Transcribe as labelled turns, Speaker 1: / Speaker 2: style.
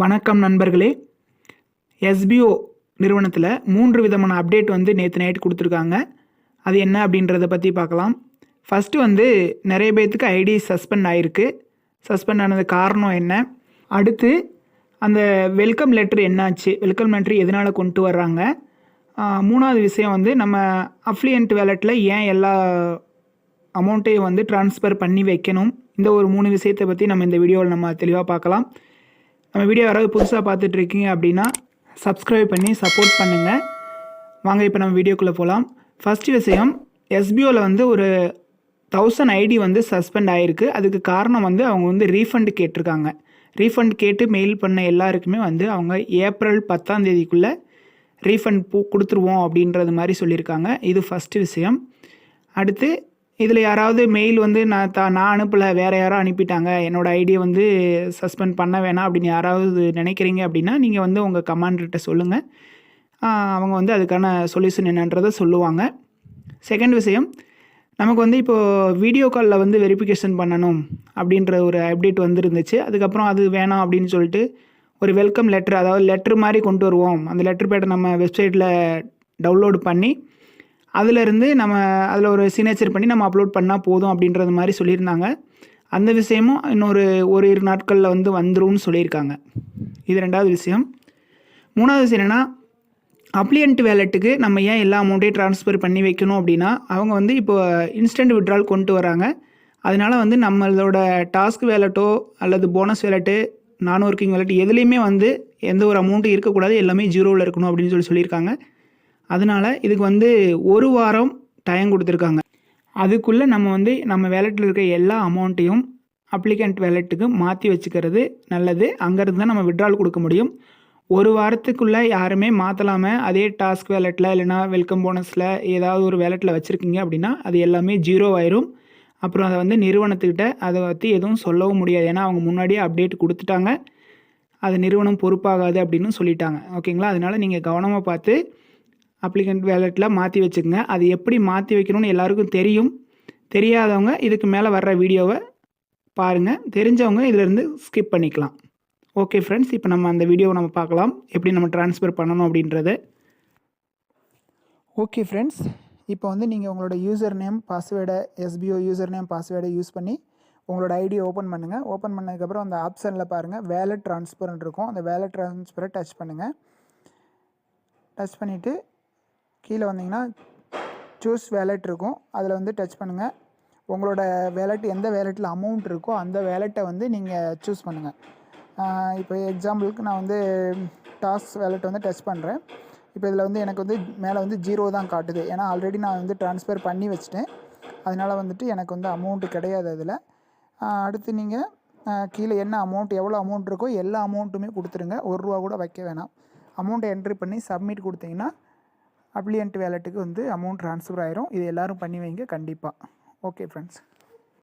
Speaker 1: வணக்கம் நண்பர்களே. எஸ்பிஓ நிறுவனத்தில் மூன்று விதமான அப்டேட் வந்து நேற்று நைட் கொடுத்துருக்காங்க. அது என்ன அப்படின்றத பற்றி பார்க்கலாம். ஃபஸ்ட்டு வந்து நிறைய பேர்த்துக்கு ஐடி சஸ்பெண்ட் ஆகிருக்கு சஸ்பெண்ட் ஆனது காரணம் என்ன? அடுத்து அந்த வெல்கம் லெட்ரு என்னாச்சு? வெல்கம் லெட்ரு எதனால் கொண்டு வர்றாங்க? மூணாவது விஷயம் வந்து நம்ம அஃப்ளியன்ட் வேலெட்டில் ஏன் எல்லா அமௌண்ட்டையும் வந்து ட்ரான்ஸ்ஃபர் பண்ணி வைக்கணும்? இந்த ஒரு மூணு விஷயத்தை பற்றி நம்ம இந்த வீடியோவில் நம்ம தெளிவாக பார்க்கலாம். நம்ம வீடியோ யாராவது புதுசாக பார்த்துட்ருக்கீங்க அப்படின்னா சப்ஸ்கிரைப் பண்ணி சப்போர்ட் பண்ணுங்கள் வாங்க இப்போ நம்ம வீடியோக்குள்ளே போகலாம் ஃபஸ்ட்டு விஷயம் எஸ்பிஓவில் வந்து ஒரு தௌசண்ட் ஐடி வந்து சஸ்பெண்ட் ஆகிருக்கு அதுக்கு காரணம் வந்து அவங்க வந்து ரீஃபண்ட் கேட்டிருக்காங்க. ரீஃபண்ட் கேட்டு மெயில் பண்ண எல்லாருக்குமே வந்து அவங்க ஏப்ரல் பத்தாம் தேதிக்குள்ளே ரீஃபண்ட் பூ கொடுத்துருவோம் அப்படின்றது மாதிரி சொல்லியிருக்காங்க. இது ஃபஸ்ட்டு விஷயம். அடுத்து இதில் யாராவது மெயில் வந்து நான் தா நான் அனுப்பலை வேறு யாரோ அனுப்பிட்டாங்க என்னோடய ஐடியை வந்து சஸ்பெண்ட் பண்ண வேணாம் அப்படின்னு யாராவது நினைக்கிறீங்க அப்படின்னா நீங்கள் வந்து உங்கள் கமாண்டர்கிட்ட சொல்லுங்கள் அவங்க வந்து அதுக்கான சொல்யூஷன் என்னன்றதை சொல்லுவாங்க. செகண்ட் விஷயம் நமக்கு வந்து இப்போது வீடியோ காலில் வந்து வெரிஃபிகேஷன் பண்ணணும் அப்படின்ற ஒரு அப்டேட் வந்துருந்துச்சு. அதுக்கப்புறம் அது வேணாம் அப்படின்னு சொல்லிட்டு ஒரு வெல்கம் லெட்டர் அதாவது லெட்ரு மாதிரி கொண்டு வருவோம். அந்த லெட்டர் பேட்டை நம்ம வெப்சைட்டில் டவுன்லோடு பண்ணி அதிலிருந்து நம்ம அதில் ஒரு சிக்னேச்சர் பண்ணி நம்ம அப்லோட் பண்ணால் போதும் அப்படின்றது மாதிரி சொல்லியிருந்தாங்க. அந்த விஷயமும் இன்னொரு ஒரு இரு நாட்களில் வந்து வந்துரும்னு சொல்லியிருக்காங்க. இது ரெண்டாவது விஷயம். மூணாவது விஷயம் என்னென்னா அப்ளியன்ட் வேலெட்டுக்கு நம்ம ஏன் எல்லா அமௌண்ட்டையும் ட்ரான்ஸ்ஃபர் பண்ணி வைக்கணும் அப்படின்னா அவங்க வந்து இப்போ இன்ஸ்டன்ட் விட்ரால் கொண்டு வராங்க. அதனால் வந்து நம்மளோட டாஸ்க் வேலெட்டோ அல்லது போனஸ் வேலெட்டு நான் ஒர்க்கிங் வேலெட் எதுலேயுமே வந்து எந்த ஒரு அமௌண்ட்டும் இருக்கக்கூடாது. எல்லாமே ஜீரோவில் இருக்கணும் அப்படின்னு சொல்லி சொல்லியிருக்காங்க. அதனால இதுக்கு வந்து ஒரு வாரம் டைம் கொடுத்துருக்காங்க. அதுக்குள்ளே நம்ம வந்து நம்ம வேலெட்டில் இருக்க எல்லா அமௌண்ட்டையும் அப்ளிகண்ட் வேலெட்டுக்கு மாற்றி வச்சுக்கிறது நல்லது. அங்கேருந்து தான் நம்ம விட்ரால் கொடுக்க முடியும். ஒரு வாரத்துக்குள்ளே யாருமே மாற்றலாமல் அதே டாஸ்க் வேலெட்டில் இல்லைனா வெல்கம் போனஸில் ஏதாவது ஒரு வேலெட்டில் வச்சுருக்கீங்க அப்படின்னா அது எல்லாமே ஜீரோ ஆயிரும். அப்புறம் அதை வந்து நிறுவனத்துக்கிட்ட அதை பற்றி எதுவும் சொல்லவும் முடியாது. ஏன்னா அவங்க முன்னாடியே அப்டேட் கொடுத்துட்டாங்க. அது நிறுவனம் பொறுப்பாகாது அப்படின்னு சொல்லிட்டாங்க. ஓகேங்களா? அதனால் நீங்கள் கவனமாக பார்த்து அப்ளிகண்ட் வேலெட்டில் மாற்றி வச்சுக்கோங்க. அது எப்படி மாற்றி வைக்கணும்னு எல்லாருக்கும் தெரியும். தெரியாதவங்க இதுக்கு மேலே வர்ற வீடியோவை பாருங்கள் தெரிஞ்சவங்க இதிலேருந்து ஸ்கிப் பண்ணிக்கலாம். ஓகே ஃப்ரெண்ட்ஸ் இப்போ நம்ம அந்த வீடியோவை நம்ம பார்க்கலாம். எப்படி நம்ம ட்ரான்ஸ்ஃபர் பண்ணணும் அப்படின்றத. ஓகே ஃப்ரெண்ட்ஸ் இப்போ வந்து நீங்கள் உங்களோட யூசர் நேம் பாஸ்வேர்டை எஸ்பிஓ யூசர் நேம் பாஸ்வேர்டை யூஸ் பண்ணி உங்களோட ஐடியை ஓப்பன் பண்ணுங்கள் ஓப்பன் பண்ணதுக்கப்புறம் அந்த ஆப்ஷனில் பாருங்கள் வேலட் ட்ரான்ஸ்ஃபர்னு இருக்கும். அந்த வேலட் ட்ரான்ஸ்ஃபரை டச் பண்ணுங்கள் டச் பண்ணிவிட்டு கீழே வந்தீங்கன்னா சூஸ் வேலெட் இருக்கும். அதில் வந்து டச் பண்ணுங்கள் உங்களோட வேலெட் எந்த வேலெட்டில் அமௌண்ட் இருக்கோ அந்த வேலெட்டை வந்து நீங்கள் சூஸ் பண்ணுங்கள் இப்போ எக்ஸாம்பிளுக்கு நான் வந்து டாஸ் வேலெட் வந்து டச் பண்ணுறேன் இப்போ இதில் வந்து எனக்கு வந்து மேலே வந்து ஜீரோ தான் காட்டுது. ஏன்னா ஆல்ரெடி நான் வந்து ட்ரான்ஸ்ஃபர் பண்ணி வச்சிட்டேன். அதனால் வந்துட்டு எனக்கு வந்து அமௌண்ட்டு கிடையாது அதில். அடுத்து நீங்கள் கீழே என்ன அமௌண்ட் எவ்வளோ அமௌண்ட் இருக்கோ எல்லா அமௌண்ட்டுமே கொடுத்துருங்க. ஒரு ரூபா கூட வைக்க வேணாம். அமௌண்ட்டை என்ட்ரி பண்ணி சப்மிட் கொடுத்தீங்கன்னா அப்ளியன்ட் வேலெட்டுக்கு வந்து அமௌண்ட் ட்ரான்ஸ்ஃபர் ஆயிரும். இது எல்லோரும் பண்ணி வைங்க. கண்டிப்பாக ஓகே ஃப்ரெண்ட்ஸ்